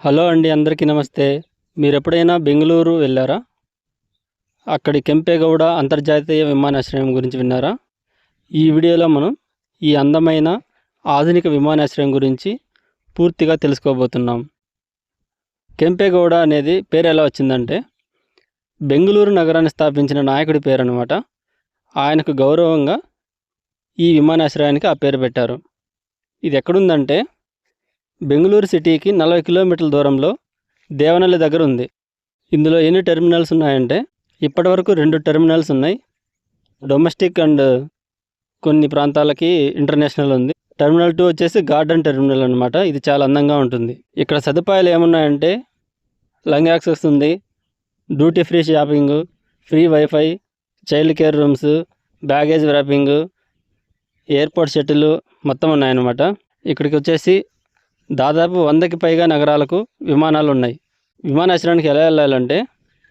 Hello అండి అందరికీ నమస్తే. మీరు ఎప్పుడైనా బెంగళూరు వెళ్ళారా? అక్కడి కెంపేగౌడ అంతర్జాతీయ విమానాశ్రయం గురించి విన్నారా? ఈ వీడియోలో మనం ఈ అందమైన ఆధునిక విమానాశ్రయం గురించి పూర్తిగా తెలుసుకోబోతున్నాం. కెంపేగౌడ అనేది పేరు ఎలా వచ్చిందంటే బెంగళూరు నగరాన్ని స్థాపించిన నాయకుడి పేరు అనమాట ఆయనకు గౌరవంగా ఈ విమానాశ్రయానికి ఆ పేరు పెట్టారు. ఇది ఎక్కడుందంటే బెంగళూరు సిటీకి నలభై కిలోమీటర్ల దూరంలో దేవనల్లి దగ్గర ఉంది. ఇందులో ఎన్ని టెర్మినల్స్ ఉన్నాయంటే ఇప్పటివరకు రెండు టెర్మినల్స్ ఉన్నాయి. డొమెస్టిక్ అండ్ కొన్ని ప్రాంతాలకి ఇంటర్నేషనల్ ఉంది. టెర్మినల్ టూ వచ్చేసి గార్డెన్ టెర్మినల్ అనమాట ఇది చాలా అందంగా ఉంటుంది. ఇక్కడ సదుపాయాలు ఏమున్నాయంటే లంగ్ యాక్సెస్ ఉంది duty free shopping free wifi child care rooms baggage wrapping airport shuttle మొత్తం ఉన్నాయన్నమాట. ఇక్కడికి వచ్చేసి దాదాపు వందకి పైగా నగరాలకు విమానాలు ఉన్నాయి విమానాశ్రయానికి ఎలా వెళ్ళాలంటే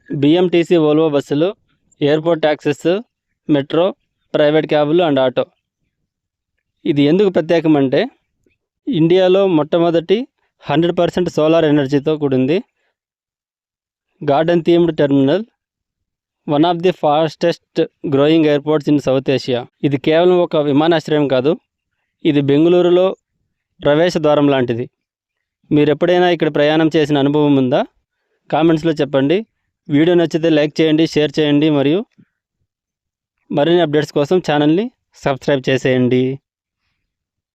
బిఎంటీసీ ఓల్వో బస్సులు ఎయిర్పోర్ట్ ట్యాక్సెస్ మెట్రో ప్రైవేట్ క్యాబులు అండ్ ఆటో. ఇది ఎందుకు ప్రత్యేకం అంటే ఇండియాలో మొట్టమొదటి హండ్రెడ్ పర్సెంట్ సోలార్ ఎనర్జీతో కూడింది garden themed terminal one of the fastest growing airports in South Asia. ఇది కేవలం ఒక విమానాశ్రయం కాదు ఇది బెంగళూరులో ప్రవేశ ద్వారం లాంటిది. మీరు ఎప్పుడైనా ఇక్కడ ప్రయాణం చేసిన అనుభవం ఉందా? కామెంట్స్లో చెప్పండి. వీడియో నచ్చితే లైక్ చేయండి షేర్ చేయండి మరియు మరిన్ని అప్డేట్స్ కోసం ఛానల్ని సబ్స్క్రైబ్ చేసేయండి.